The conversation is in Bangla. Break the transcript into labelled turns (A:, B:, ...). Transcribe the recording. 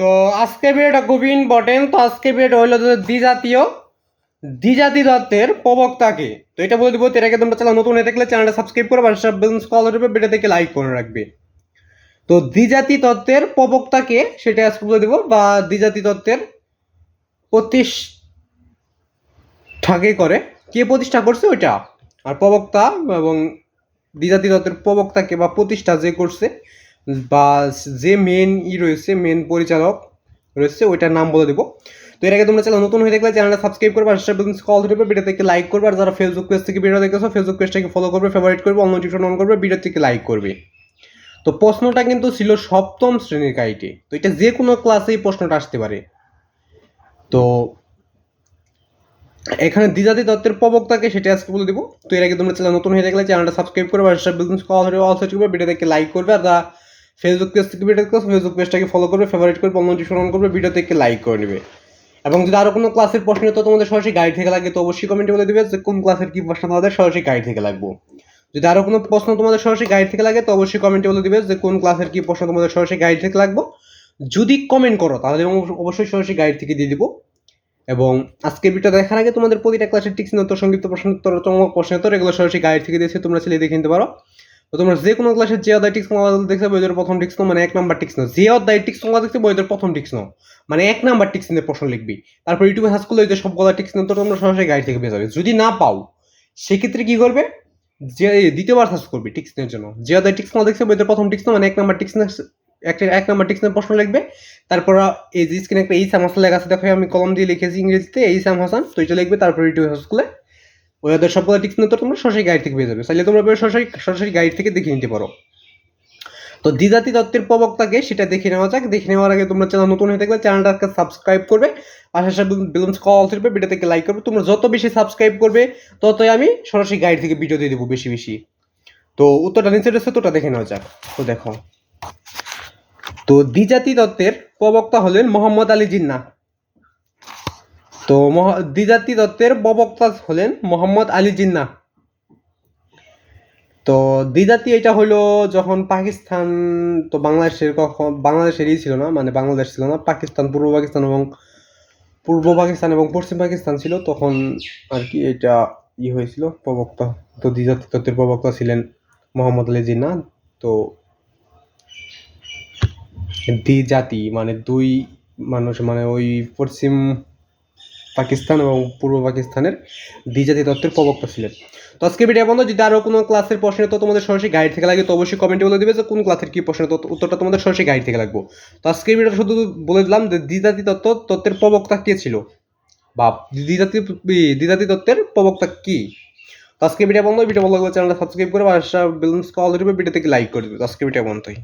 A: তো আজকে ভিডিওটা খুবই ইম্পর্টেন্ট তো আজকে ভিডিওটা হলো দ্বিজাতীয় দ্বিজাতি দত্তের প্রবক্তাকে। তো এটা বলে দিব এর আগে তোমরা চ্যানেল নতুন হয়ে থাকলে চ্যানেলটা সাবস্ক্রাইব করে পাশে বেলুন কল করবে ভিডিও থেকে লাইক করে রাখবে। তো দ্বিজাতি তত্ত্বের প্রবক্তাকে সেটা আজকে বলে দিব, বা দ্বিজাতি তত্ত্বের প্রতিষ্ঠাকে করে। কে প্রতিষ্ঠা করছে ওইটা? আর প্রবক্তা এবং দ্বিজাতি তত্ত্বের প্রবক্তাকে বা প্রতিষ্ঠা যে করছে বা যে মেন ই রয়েছে মেন পরিচালক রয়েছে, ওইটার নাম বলে দেবো। তো এর আগে তোমরা চ্যানেল নতুন হয়ে থাকলে চ্যানেলটা সাবস্ক্রাইব করবে, আর কল ধরবে ভিডিও থেকে লাইক করবে, আর যারা ফেসবুক পেজ থেকে ভিডিও দেখতেছো ফেসবুক পেজটাকে ফলো করবে ফেভারিট করবে অন নোটিফিকেশন অন করবে ভিডিও থেকে লাইক করবে। তো প্রশ্নটা কিন্তু ছিল সপ্তম শ্রেণির গাইডে তো এটা যে কোনো ক্লাসেই প্রশ্নটা আসতে পারে। তো এখানে দ্বিজাতি তত্ত্বের প্রবক্তাকে সেটা আজকে বলে দিব। তো এর আগে তোমরা চ্যানেল নতুন হয়ে থাকলে চ্যানেলটা সাবস্ক্রাইব করবে, আর বিজনেস কল ধরে অল সার্চ করবে ভিডিও থেকে লাইক করবে, আর ফেসবুক পেজ থেকে ভিডিও দেখছ ফেসবুক পেজটাকে ফলো করবে ফেভারিট করবে নোটিফিকেশন অন করবে ভিডিও থেকে লাইক করে নেবে। এবং যদি আরও কোনো ক্লাসের প্রশ্ন তো তোমাদের সরাসরি গাইড থেকে লাগে, তো অবশ্যই কমেন্টে বলে দেবে যে কোন ক্লাসের কি প্রশ্ন তোমাদের সরাসরি গাইড থেকে লাগবো। যদি আরও কোনো প্রশ্ন তোমাদের সরাসরি গাইড থেকে লাগে, তো অবশ্যই কমেন্টে বলে দিবে যে কোন ক্লাসের কি প্রশ্ন তোমাদের সরাসরি গাইড থেকে লাগবে। যদি কমেন্ট করো, তাহলে অবশ্যই সরাসরি গাইড থেকে দিয়ে দিব। এবং আজকের ভিডিও দেখার আগে তোমাদের প্রতিটা ক্লাসের টিক্স উত্তর, সংক্ষিপ্ত প্রশ্ন, উত্তর, চমক, প্রশ্ন, উত্তর, এগুলো সরাসরি গাইড থেকে দিয়েছে তোমরা ছেলে দেখে নিতে পারো। তো তোমরা যে কোনো ক্লাসের যে অধ্যায় টিক্স মোবাইল দেখছে বইদের প্রথম টিক্স নো মানে এক নাম্বার টিক্স নো যে অধ্যায় টিক্স মোবাইল দেখছে বইদের প্রথম টিক্স নো মানে এক নাম্বার টিক্স নিয়ে প্রশ্ন লিখবি। তারপর ইউটিউবে সার্চ করলে যে সবগুলো টিক্স উত্তর তোমরা সরাসরি গাইড থেকে পেয়ে যাবে। যদি না পাও, সেক্ষেত্রে কি করবে? যে দ্বিতীয়বার সার্চ করবি টিক্স এর জন্য। যে অধ্যায় টিক্স নো দেখছে বইদের প্রথম টিক্স নো মানে এক নাম্বার টিক্স একটা, এক নাম্বার টিক্স নিয়ে প্রশ্ন লিখবে। তারপর, এই যে স্ক্রিনে একটা এই সাম হাসান লেখা আছে, দেখো, আমি কলম দিয়ে লিখেছি ইংরেজিতে, এই সাম হাসান তো এটা লিখবে, তারপর ইউটিউব সার্চ করলে ওদের সবগুলো টিক্স নিয়ে তো তোমরা সরাসরি গাইড থেকে পেয়ে যাবে। চাইলে তোমরা সরাসরি সরাসরি গাইড থেকে দেখে নিতে পারো। তো দ্বিজাতি তত্ত্বের প্রবক্তাকে সেটা দেখে নেওয়া যাক। দেখে নেওয়ার আগে তোমরা চ্যানেল নতুন হয়ে থাকলে চ্যানেলটাকে সাবস্ক্রাইব করবে। পাশে বেলুন কল থাকবে থেকে লাইক করবে। তোমরা যত বেশি সাবস্ক্রাইব করবে, ততই আমি সরাসরি গাইড থেকে ভিডিও দিয়ে দেবো বেশি বেশি। তো উত্তরটা নিচে রয়েছে তোটা দেখে নেওয়া যাক। তো দেখো। তো দ্বিজাতি তত্ত্বের প্রবক্তা হলেন মোহাম্মদ আলী জিন্না তো দ্বিজাতি তত্ত্বের প্রবক্তা হলেন মোহাম্মদ আলী জিন্না তো দ্বিজাতি এটা হলো যখন পাকিস্তান, তো বাংলাদেশের কখন, বাংলাদেশেরই ছিল না মানে বাংলাদেশ ছিল না, পাকিস্তান, পূর্ব পাকিস্তান এবং পূর্ব পাকিস্তান এবং পশ্চিম পাকিস্তান ছিল, তখন আর কি এটা ই হয়েছিল, প্রবক্তা, তো দ্বিজাতি তত্ত্বের প্রবক্তা ছিলেন মোহাম্মদ আলী জিন্না তো দ্বিজাতি মানে দুই মানুষ মানে ওই পশ্চিম পাকিস্তান এবং পূর্ব পাকিস্তানের দ্বিজাতি তত্ত্বের প্রবক্তা ছিলেন তো আজকে ভিডিও বন্ধ যদি আরও কোনো ক্লাসের প্রশ্ন তো তোমাদের সরাসরি গাইড থেকে লাগে তো অবশ্যই কমেন্টে বলে দেবে যে কোন ক্লাসের কি প্রশ্ন উত্তরটা তোমাদের সরাসরি গাইড থেকে লাগবো তো আজকে ভিডিওটা শুধু বলে দিলাম যে দ্বিজাতি তত্ত্ব তত্ত্বের প্রবক্তা কে ছিল বা দ্বিজাতি দ্বিজাতি তত্ত্বের প্রবক্তা কি তো আজকে ভিডিও বন্ধ ভিডিও ভালো লাগলে চ্যানেলটা সাবস্ক্রাইব করে আর বেলুন্স কল দেবে ভিডিও থেকে লাইক করে দেবে আজকে ভিডিও বন্ধই